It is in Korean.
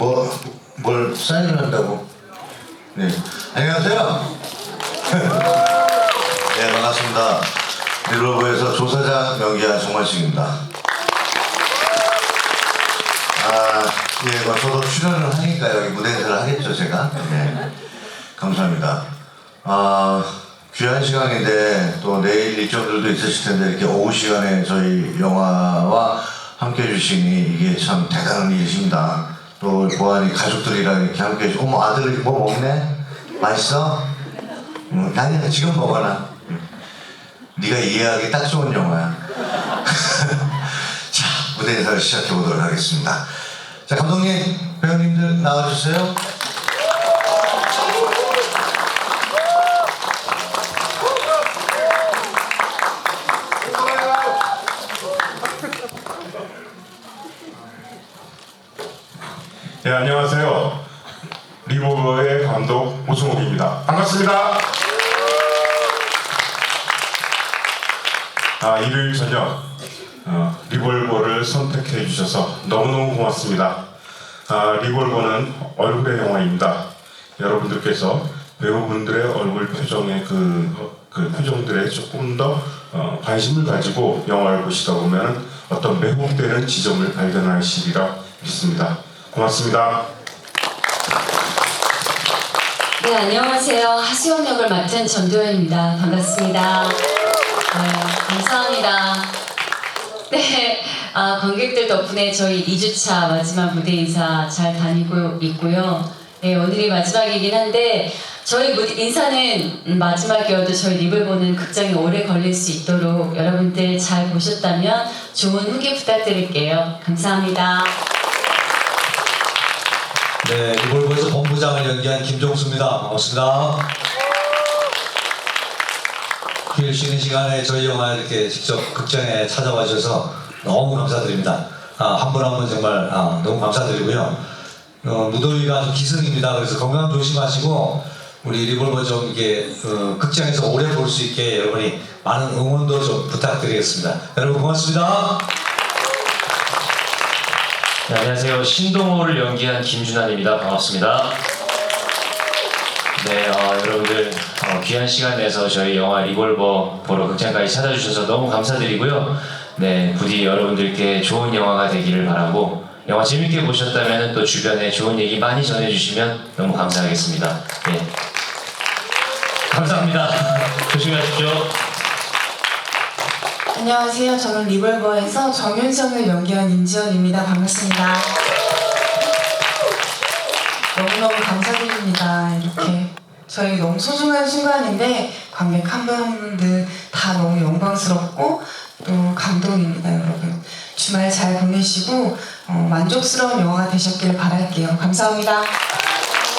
뭐, 뭘 사인을 한다고? 네. 안녕하세요. 네, 반갑습니다. 리로브에서 조사장 연기한 송만식입니다. 아, 예, 뭐 저도 출연을 하니까 여기 무대 인사를 하겠죠, 제가. 네. 감사합니다. 아, 귀한 시간인데 또 내일 일정들도 있으실 텐데 이렇게 오후 시간에 저희 영화와 함께 해주시니 이게 참 대단한 일이십니다. 또 보아니 가족들이랑 이렇게 함께 해주고, 어머, 아들이 뭐 먹네? 맛있어? 음, 아니야, 지금 먹어라. 음. 네가 이해하기 딱 좋은 영화야. 자, 무대 인사를 시작해 보도록 하겠습니다. 자, 감독님, 배우님들 나와주세요. 네, 안녕하세요. 리보버의 감독 오승욱입니다. 반갑습니다. 아, 일요일 저녁 어, 리볼버를 선택해 주셔서 너무너무 고맙습니다. 아, 리볼버는 얼굴의 영화입니다. 여러분들께서 배우분들의 얼굴 표정의 그, 어, 그 표정들에 조금 더 어, 관심을 가지고 영화를 보시다 보면 어떤 매혹되는 지점을 발견하시리라 믿습니다. 고맙습니다. 네, 안녕하세요. 하수영 역을 맡은 전도연입니다. 반갑습니다. 네, 감사합니다. 네, 아, 관객들 덕분에 저희 2주차 마지막 무대 인사 잘 다니고 있고요. 네, 오늘이 마지막이긴 한데 저희 무대 인사는 음, 마지막이어도 저희 립을 보는 극장이 오래 걸릴 수 있도록 여러분들 잘 보셨다면 좋은 후기 부탁드릴게요. 감사합니다. 네, 리볼버에서 본부장을 연기한 김종수입니다. 반갑습니다. 휴일 쉬는 시간에 저희 영화 이렇게 직접 극장에 찾아와 주셔서 너무 감사드립니다. 아, 한분 한 분 정말 아, 너무 감사드리고요. 어, 무더위가 좀 기승입니다. 그래서 건강 조심하시고 우리 리볼버 좀 이게 어, 극장에서 오래 볼 수 있게 여러분이 많은 응원도 좀 부탁드리겠습니다. 여러분 고맙습니다. 네, 안녕하세요. 신동호를 연기한 김준환입니다. 반갑습니다. 네, 어, 여러분들 어, 귀한 시간 내서 저희 영화 리볼버 보러 극장까지 찾아주셔서 너무 감사드리고요. 네, 부디 여러분들께 좋은 영화가 되기를 바라고 영화 재밌게 보셨다면 또 주변에 좋은 얘기 많이 전해주시면 너무 감사하겠습니다. 네. 감사합니다. 조심히 하십시오. 안녕하세요. 저는 리볼버에서 정윤성을 연기한 임지연입니다. 반갑습니다. 너무너무 감사드립니다. 이렇게 저희 너무 소중한 순간인데 관객 한 분 한 분들 다 너무 영광스럽고 또 감동입니다, 여러분. 주말 잘 보내시고 어, 만족스러운 영화가 되셨길 바랄게요. 감사합니다.